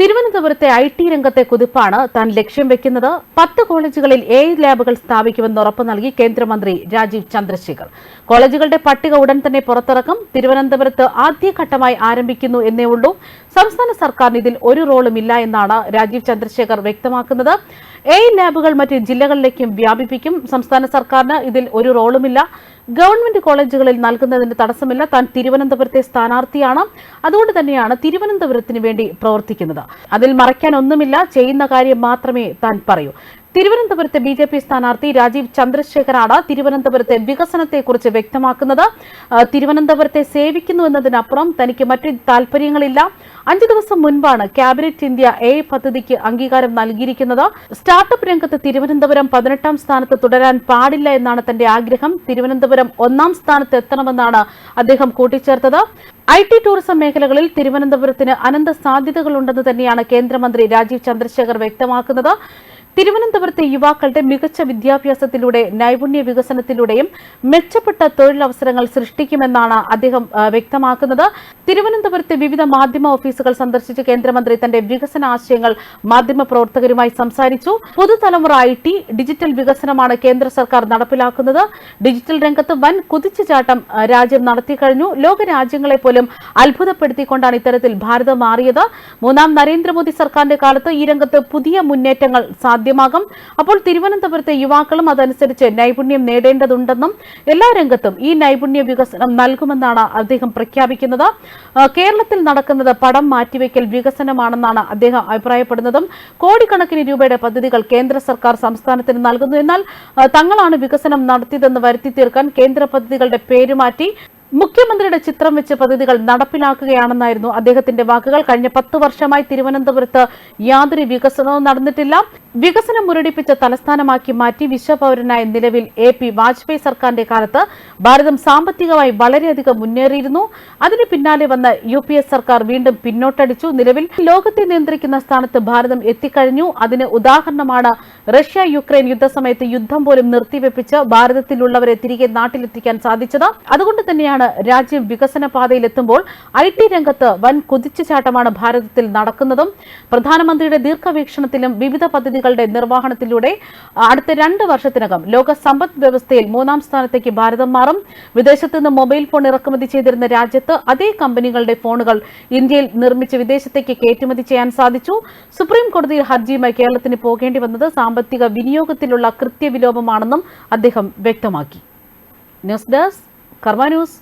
തിരുവനന്തപുരത്തെ I T രംഗത്തെ കുതിപ്പാണ് താൻ ലക്ഷ്യം വെക്കുന്നത്. പത്ത് കോളേജുകളിൽ എ ലാബുകൾ സ്ഥാപിക്കുമെന്ന് ഉറപ്പ് നൽകി കേന്ദ്രമന്ത്രി രാജീവ് ചന്ദ്രശേഖർ. കോളേജുകളുടെ പട്ടിക ഉടൻ തന്നെ പുറത്തിറക്കും. തിരുവനന്തപുരത്ത് ആദ്യഘട്ടമായി ആരംഭിക്കുന്നു എന്നേ ഉള്ളൂ. സംസ്ഥാന സർക്കാരിന് ഇതിൽ ഒരു റോളും ഇല്ല എന്നാണ് രാജീവ് ചന്ദ്രശേഖർ വ്യക്തമാക്കുന്നത്. എ ലാബുകൾ മറ്റ് ജില്ലകളിലേക്കും വ്യാപിപ്പിക്കും. സംസ്ഥാന സർക്കാരിന് ഇതിൽ ഒരു റോളുമില്ല ഗവൺമെന്റ് കോളേജുകളിൽ നൽകുന്നതിന് തടസ്സമില്ല. താൻ തിരുവനന്തപുരത്തെ സ്ഥാനാർത്ഥിയാണ്. അതുകൊണ്ട് തന്നെയാണ് തിരുവനന്തപുരത്തിന് വേണ്ടി പ്രവർത്തിക്കുന്നത്. അതിൽ മറയ്ക്കാൻ ഒന്നുമില്ല. ചെയ്യുന്ന കാര്യം മാത്രമേ താൻ പറയൂ. തിരുവനന്തപുരത്തെ ബി ജെ പി സ്ഥാനാർത്ഥി രാജീവ് ചന്ദ്രശേഖരാണ് തിരുവനന്തപുരത്തെ വികസനത്തെക്കുറിച്ച് വ്യക്തമാക്കുന്നത്. തിരുവനന്തപുരത്തെ സേവിക്കുന്നു എന്നതിനപ്പുറം തനിക്ക് മറ്റ് താൽപര്യങ്ങളില്ല അഞ്ചു ദിവസം മുൻപാണ് ക്യാബിനറ്റ് ഇന്ത്യ എ പദ്ധതിക്ക് അംഗീകാരം നൽകിയിരിക്കുന്നത്. സ്റ്റാർട്ടപ്പ് രംഗത്ത് തിരുവനന്തപുരം പതിനെട്ടാം സ്ഥാനത്ത് തുടരാൻ പാടില്ല എന്നാണ് തന്റെ ആഗ്രഹം. തിരുവനന്തപുരം ഒന്നാം സ്ഥാനത്ത് എത്തണമെന്നാണ് അദ്ദേഹം കൂട്ടിച്ചേർത്തത്. ഐ ടി ടൂറിസം മേഖലകളിൽ തിരുവനന്തപുരത്തിന് അനന്ത സാധ്യതകളുണ്ടെന്ന് തന്നെയാണ് കേന്ദ്രമന്ത്രി രാജീവ് ചന്ദ്രശേഖർ വ്യക്തമാക്കുന്നത്. തിരുവനന്തപുരത്തെ യുവാക്കളുടെ മികച്ച വിദ്യാഭ്യാസത്തിലൂടെ നൈപുണ്യ വികസനത്തിലൂടെയും മെച്ചപ്പെട്ട തൊഴിലവസരങ്ങൾ സൃഷ്ടിക്കുമെന്നാണ് അദ്ദേഹം വ്യക്തമാക്കുന്നത്. തിരുവനന്തപുരത്തെ വിവിധ മാധ്യമ ഓഫീസുകൾ സന്ദർശിച്ച കേന്ദ്രമന്ത്രി തന്റെ വികസന ആശയങ്ങൾ മാധ്യമ പ്രവർത്തകരുമായി സംസാരിച്ചു. പുതുതലമുറ ഐ ടി ഡിജിറ്റൽ വികസനമാണ് കേന്ദ്ര സർക്കാർ നടപ്പിലാക്കുന്നത്. ഡിജിറ്റൽ രംഗത്ത് വൻ കുതിച്ചുചാട്ടം രാജ്യം നടത്തിക്കഴിഞ്ഞു. ലോകരാജ്യങ്ങളെ പോലും അത്ഭുതപ്പെടുത്തിക്കൊണ്ടാണ് ഇത്തരത്തിൽ ഭാരതം മാറിയത്. മൂന്നാം നരേന്ദ്രമോദി സർക്കാരിന്റെ കാലത്ത് ഈ രംഗത്ത് പുതിയ മുന്നേറ്റങ്ങൾ സാധ്യമാകും അപ്പോൾ തിരുവനന്തപുരത്തെ യുവാക്കളും അതനുസരിച്ച് നൈപുണ്യം നേടേണ്ടതുണ്ടെന്നും എല്ലാ രംഗത്തും ഈ നൈപുണ്യ വികസനം നൽകുമെന്നാണ് അദ്ദേഹം പ്രഖ്യാപിക്കുന്നത്. കേരളത്തിൽ നടക്കുന്നത് പടം മാറ്റിവെക്കൽ വികസനമാണെന്നാണ് അദ്ദേഹം അഭിപ്രായപ്പെടുന്നതും. കോടിക്കണക്കിന് രൂപയുടെ പദ്ധതികൾ കേന്ദ്ര സർക്കാർ സംസ്ഥാനത്തിന് നൽകുന്നു. എന്നാൽ തങ്ങളാണ് വികസനം നടത്തിയതെന്ന് വരുത്തി തീർക്കാൻ കേന്ദ്ര പദ്ധതികളുടെ പേരുമാറ്റി മുഖ്യമന്ത്രിയുടെ ചിത്രം വെച്ച് പദ്ധതികൾ നടപ്പിലാക്കുകയാണെന്നായിരുന്നു അദ്ദേഹത്തിന്റെ വാക്കുകൾ. കഴിഞ്ഞ പത്ത് വർഷമായി തിരുവനന്തപുരത്ത് യാതൊരു വികസനവും നടന്നിട്ടില്ല. വികസനം മുരടിപ്പിച്ച തലസ്ഥാനമാക്കി മാറ്റി വിശ്വപൗരനായ നിലവിൽ എ പി വാജ്പേയി സർക്കാരിന്റെ കാലത്ത് ഭാരതം സാമ്പത്തികമായി വളരെയധികം മുന്നേറിയിരുന്നു. അതിന് പിന്നാലെ വന്ന യു പി എസ് സർക്കാർ വീണ്ടും പിന്നോട്ടടിച്ചു. നിലവിൽ ലോകത്തെ നിയന്ത്രിക്കുന്ന സ്ഥാനത്ത് ഭാരതം എത്തിക്കഴിഞ്ഞു. അതിന് ഉദാഹരണമാണ് റഷ്യ യുക്രൈൻ യുദ്ധസമയത്ത് യുദ്ധം പോലും നിർത്തിവെപ്പിച്ച് ഭാരതത്തിലുള്ളവരെ തിരികെ നാട്ടിലെത്തിക്കാൻ സാധിച്ചത്. അതുകൊണ്ട് തന്നെയാണ് രാജ്യം വികസന പാതയിലെത്തുമ്പോൾ ഐ ടി രംഗത്ത് വൻ കുതിച്ചുചാട്ടമാണ് ഭാരതത്തിൽ നടക്കുന്നതും. പ്രധാനമന്ത്രിയുടെ ദീർഘവീക്ഷണത്തിലും വിവിധ പദ്ധതികളുടെ നിർവഹണത്തിലൂടെ അടുത്ത രണ്ട് വർഷത്തിനകം ലോക സമ്പദ് വ്യവസ്ഥയിൽ മൂന്നാം സ്ഥാനത്തേക്ക് ഭാരതം മാറും. വിദേശത്ത് നിന്ന് മൊബൈൽ ഫോൺ ഇറക്കുമതി ചെയ്തിരുന്ന രാജ്യത്ത് അതേ കമ്പനികളുടെ ഫോണുകൾ ഇന്ത്യയിൽ നിർമ്മിച്ച് വിദേശത്തേക്ക് കയറ്റുമതി ചെയ്യാൻ സാധിച്ചു. സുപ്രീം കോടതിയിൽ ഹർജിയുമായി കേരളത്തിന് പോകേണ്ടി വന്നത് സാമ്പത്തിക വിനിയോഗത്തിലുള്ള കൃത്യവിലോപമാണെന്നും അദ്ദേഹം വ്യക്തമാക്കി. News desk Karma news.